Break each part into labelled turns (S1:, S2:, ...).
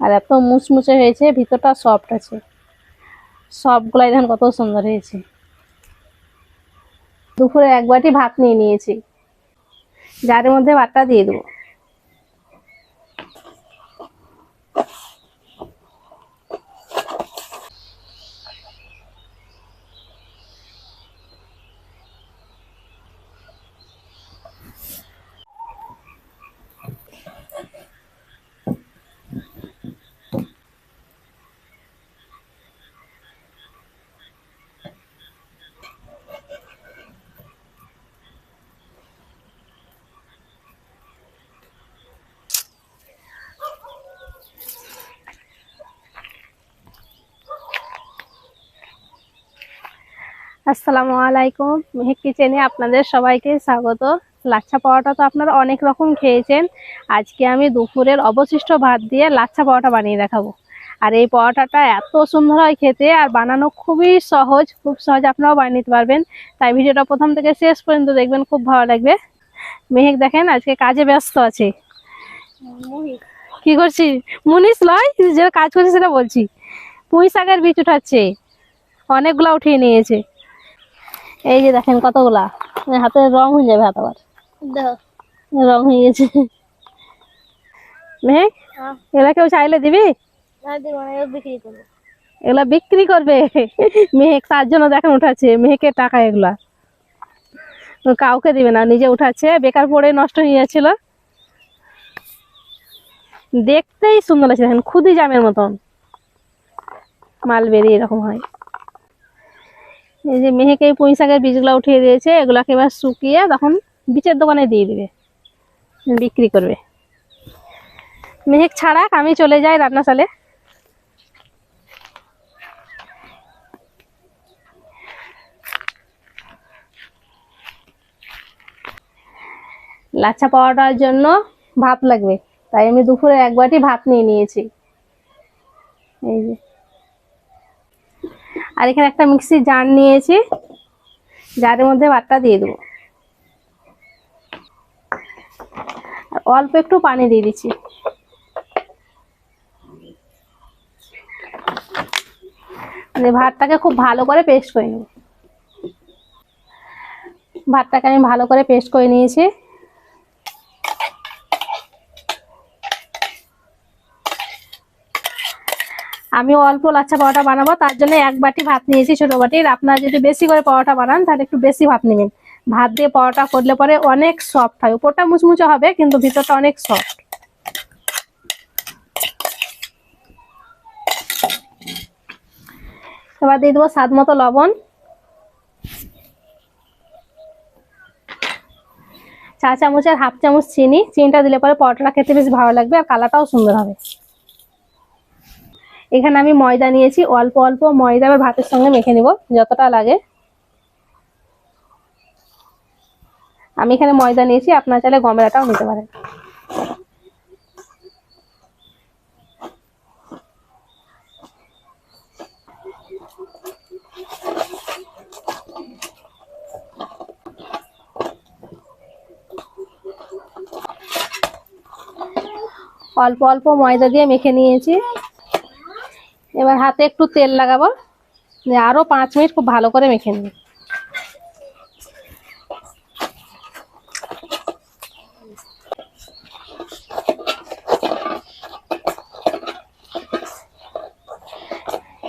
S1: আর এত মুচমুচে হয়েছে, ভিতরটা সফট আছে। সবগুলাই ধান কত সুন্দর হয়েছে। দুপুরে এক বাটি ভাত নিয়ে নিয়েছি। যার মধ্যে ভাতটা দিয়ে দেবো। আসসালামু আলাইকুম। মেহেক কিচেনে আপনাদের সবাইকে স্বাগত। লাচ্ছা পাওয়াটা তো আপনারা অনেক রকম খেয়েছেন। আজকে আমি দুপুরের অবশিষ্ট ভাত দিয়ে লাচ্ছা পাওয়াটা বানিয়ে দেখাবো। আর এই পাওয়াটাটা এত সুন্দর হয় খেতে আর বানানো খুবই সহজ খুব সহজ আপনারাও বানিয়ে নিতে পারবেন। তাই ভিডিওটা প্রথম থেকে শেষ পর্যন্ত দেখবেন খুব ভালো লাগবে। মেহেক দেখেন আজকে কাজে ব্যস্ত আছে। কি করছি? মুনিশ লয় যে কাজ করছি সেটা বলছি। পুঁই শাকের বীজ উঠাচ্ছে অনেকগুলা উঠিয়ে নিয়েছে। এই যে দেখেন কতগুলা। মানে হাতে রং হয়ে যাবে হাত আবার। রং হয়ে গেছে। মেহেক এগুলা কেউ চাইলে দিবি? এগুলা বিক্রি করবে। মেহেক তার জন্য দেখেন উঠাচ্ছে মেহেকের টাকা এগুলা। কাউকে দিবে না নিজে উঠাচ্ছে বেকার পড়ে নষ্ট হয়ে যাচ্ছিল। দেখতেই সুন্দর লাগছে দেখেন খুদি জামের মতন। মালবেরি এরকম হয়। এই যে মেহেকে পুঁই শাকের বীজগুলো উঠিয়ে দিয়েছে, এগুলাকে এবার শুকিয়ে তখন বিচের দোকানে দিয়ে দিবে, বিক্রি করবে। মেহেক ছাড়াক, আমি চলে যাই রান্নাশালে। লাচ্ছা পাওয়াটার জন্য ভাত লাগবে, তাই আমি দুপুরে এক বাটি ভাত নিয়ে নিয়েছি। এই যে। আর এখানে একটা মিক্সির জার নিয়েছি। জারের মধ্যে ভাতটা দিয়ে দেবো। অল্প একটু পানি দিয়ে দিচ্ছি। মানে ভাতটাকে খুব ভালো করে পেস্ট করে নেব। ভাতটাকে আমি ভালো করে পেস্ট করে নিয়েছি। আমি অল্প লাচ্ছা পরোটা বানাবো, তার জন্য এক বাটি ভাত নিয়েছি ছোট বাটির আপনারা যদি বেশি করে পরোটা বানান, তাহলে একটু বেশি ভাত নেবেন। ভাত দিয়ে পরোটা করলে পরে অনেক সফট হয়। উপরটা মুচমুচে হবে, কিন্তু ভিতরটা অনেক সফট এবার দিয়ে দেবো স্বাদ মতো লবণ। চা চামচের হাফ চামচ চিনি। চিনিটা দিলে পরে পরোটাটা খেতে বেশ ভালো লাগবে আর কালারটাও সুন্দর হবে। এখানে আমি ময়দা নিয়েছি, অল্প অল্প ময়দা আবার ভাতের সঙ্গে মেখে নিব, যতটা লাগে। আমি এখানে ময়দা নিয়েছি, আপনার চাইলে গমের আটাও নিতে পারেন। অল্প অল্প ময়দা দিয়ে মেখে নিয়েছি। এবার হাতে একটু তেল লাগাবো। দিয়ে আরও পাঁচ মিনিট খুব ভালো করে মেখে নিই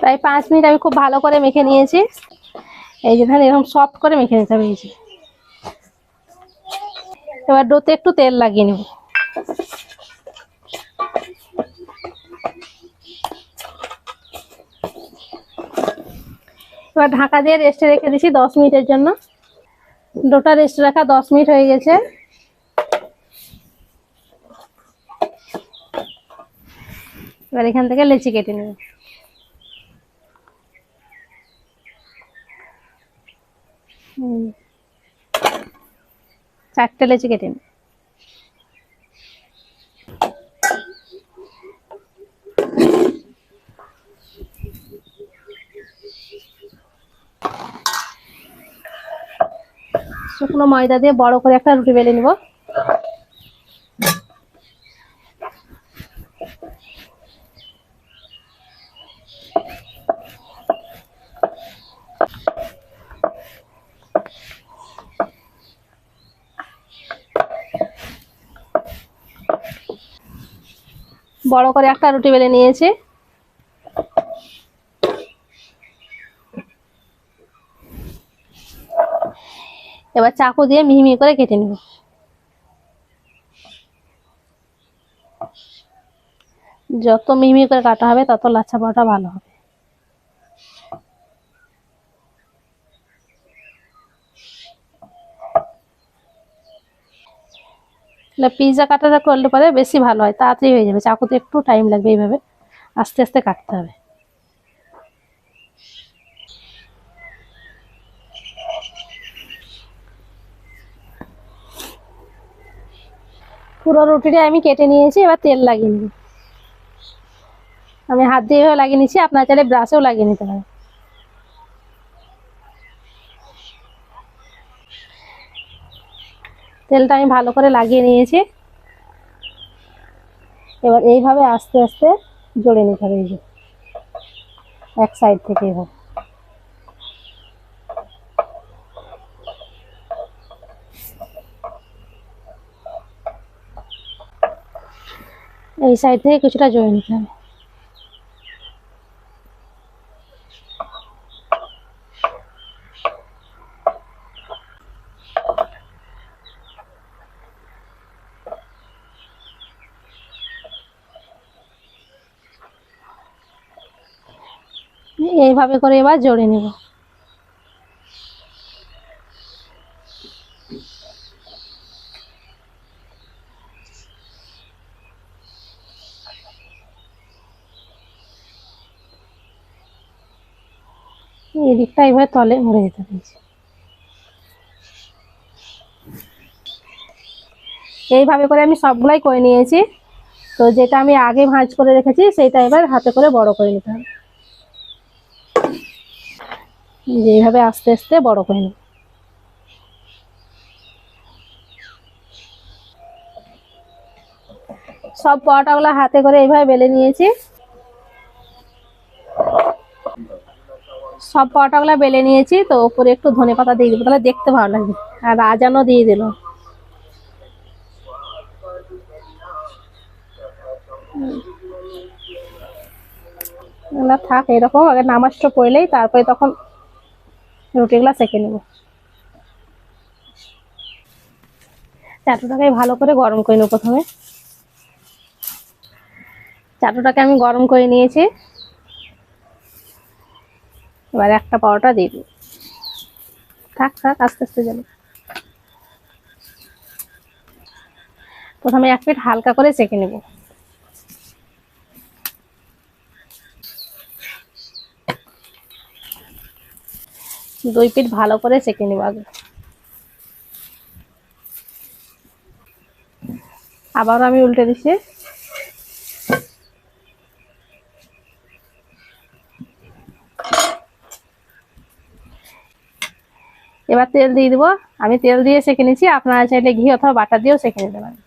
S1: প্রায় পাঁচ মিনিট আমি খুব ভালো করে মেখে নিয়েছি। এই যে ধান, এরকম সফট করে মেখে নিতে হবে এবার ডোতে একটু তেল লাগিয়ে নেব। এবার ঢাকা দিয়ে রেস্টে রেখে দিছি দশ মিনিটের জন্য। ডোটা রেস্টে রাখা দশ মিনিট হয়ে গেছে। এবার এখান থেকে লেচি কেটে নেব। চারটে লেচি কেটে নেব। শুকনো ময়দা দিয়ে বড় করে একটা রুটি বেলে নিব। বড় করে একটা রুটি বেলে নিয়েছি। এবার চাকু দিয়ে মিহি মিহি করে কেটে নেব। যত মিহি মিহি করে কাটা হবে, তত লাচ্ছা পরোটা ভালো হবে। পিৎজা কাটাটা করলে পরে বেশি ভালো হয়, তাড়াতাড়ি হয়ে যাবে। চাকুতে একটু টাইম লাগবে এইভাবে। আস্তে আস্তে কাটতে হবে। পুরো রুটিটা আমি কেটে নিয়েছি, এবার তেল লাগিয়ে নেব। আমি হাত দিয়ে এভাবে লাগিয়ে নিচ্ছি, আপনার চাইলে ব্রাশেও লাগিয়ে নিতে পারেন। তেলটা আমি ভালো করে লাগিয়ে নিয়েছি। এবার এইভাবে আস্তে আস্তে জড়ে নিতে হবে এই যে, এক সাইড থেকে এভাবে। এই সাইড থেকে কিছুটা জড়ে নিতে হবে। এইভাবে করে এবার জড়ে নেব। এই দিকটা এইভাবে তলে মরে যেতে পেরেছি এইভাবে করে আমি সবগুলাই করে নিয়েছি। তো যেটা আমি আগে ভাঁজ করে রেখেছি সেটা এবার হাতে করে বড় করে নিতে হবে। এইভাবে আস্তে আস্তে বড় করে নেব। সব পরোটাগুলো হাতে করে এইভাবে বেলে নিয়েছি। সব পরোটাগুলো বেলে নিয়েছি, তো ওপরে একটু ধনে পাতা দিয়ে দেবো, তাহলে দেখতে ভালো লাগবে আর রাজানও দিয়ে দিল। থাক, এরকম আগে নামাজটা পড়লেই তারপরে তখন রুটিগুলো সেঁকে নেব। চাটুটাকে ভালো করে গরম করে নেব প্রথমে। চাটুটাকে আমি গরম করে নিয়েছি। এবার একটা পাওয়াটা দিয়ে দিই। থাক থাক, আস্তে আস্তে যাবে। প্রথমে এক প্লেট হালকা করে সেঁকে নেব। দুই পিঠ ভালো করে সেঁকে নেব আগে। আবার আমি উল্টে দিচ্ছি। এবার তেল দিয়ে দিব। আমি তেল দিয়ে সেঁকে নিচ্ছি আপনারা চাইলে ঘি অথবা বাটার দিয়েও সেঁকে নিতে পারেন।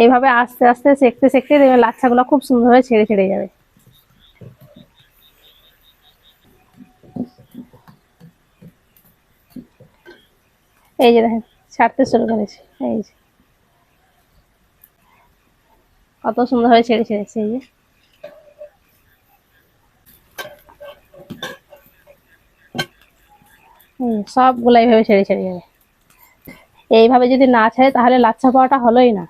S1: এইভাবে আস্তে আস্তে সেঁকতে সেঁকতে দেখবেন লাচ্ছাগুলো খুব সুন্দরভাবে ছেড়ে ছেড়ে যাবে। এই যে দেখেন, ছাড়তে শুরু করেছে, এই যে। কত সুন্দরভাবে ছেড়ে ছেড়েছে, এই যে। সবগুলো এইভাবে ছেড়ে ছেড়ে যাবে এইভাবে যদি না ছাড়ে, তাহলে লাচ্ছা পাওয়াটা হলোই না।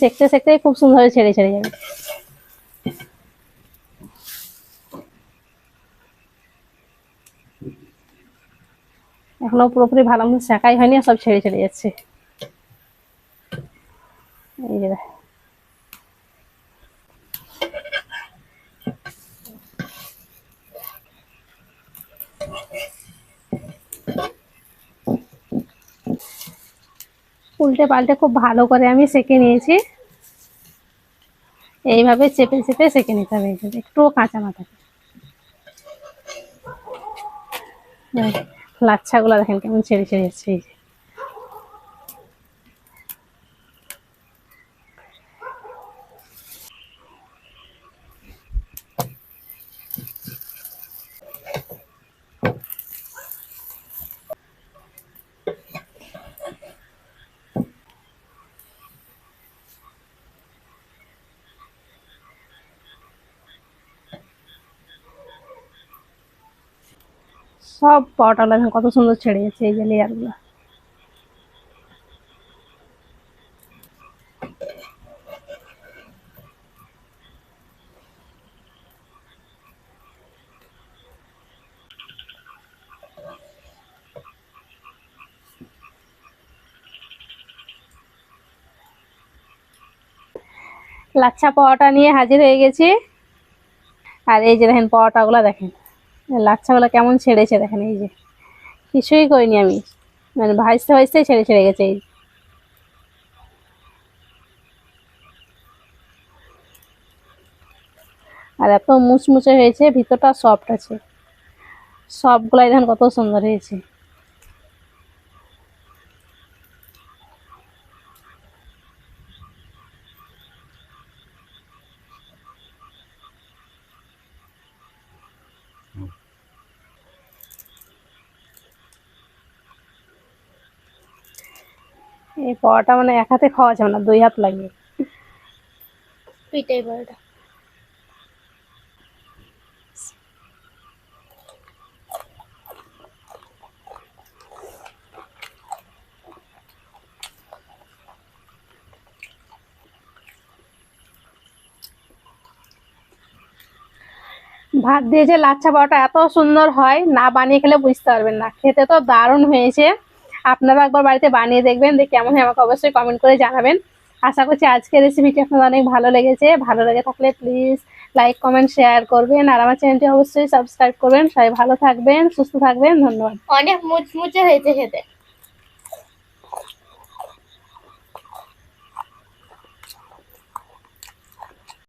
S1: সেঁকতে সেঁকতেই খুব সুন্দরভাবে ছেড়ে ছেড়ে যাবে এখনও পুরোপুরি ভালো মতো শেখাই হয়নি সব ছেড়ে চলে যাচ্ছে। এই উল্টে পাল্টে খুব ভালো করে আমি সেঁকে নিয়েছি। এইভাবে চেপে চেপে সেঁকে নিতে হবে একটুও কাঁচা না থাকে। দেখ, লাচ্ছাগুলো দেখেন কেমন ছেড়ে ছেড়ে যাচ্ছে সব পরোটাগুলো দেখেন কত সুন্দর ছেড়ে গেছে এই যে লেয়ারগুলো লাচ্ছা পরোটা নিয়ে হাজির হয়ে গেছি। আর এই যে দেখেন পরোটাগুলো দেখেন। লাচ্ছাগুলো কেমন ছেড়েছে দেখেন, এই যে। কিছুই করিনি আমি। মানে ভাজতে ভাজতে ছেড়ে ছেড়ে গেছে, এই আর এত মুচমুচে হয়েছে, ভিতরটা সফট আছে। সবগুলাই দেখেন কত সুন্দর হয়েছে। এই পরোটা মানে এক হাতে খাওয়া যাবে না দুই হাত লাগে
S2: পিঠাই পরোটা
S1: ভাত দিয়ে যে লাচ্ছা পরোটা এত সুন্দর হয় না বানিয়ে খেলে বুঝতে পারবেন না। খেতে তো দারুণ হয়েছে। আপনারা একবার বাড়িতে বানিয়ে দেখবেন, দেখে কেমন হয় আমাকে অবশ্যই কমেন্ট করে জানাবেন। আশা করছি আজকের রেসিপিটি আপনাদের অনেক ভালো লেগেছে। ভালো লেগে থাকলে প্লিজ লাইক কমেন্ট শেয়ার করবেন। আর আমার চ্যানেলটি অবশ্যই সাবস্ক্রাইব করবেন। সবাই ভালো থাকবেন, সুস্থ থাকবেন। ধন্যবাদ।
S2: অনেক মুচমুচে হয়েছে খেতে।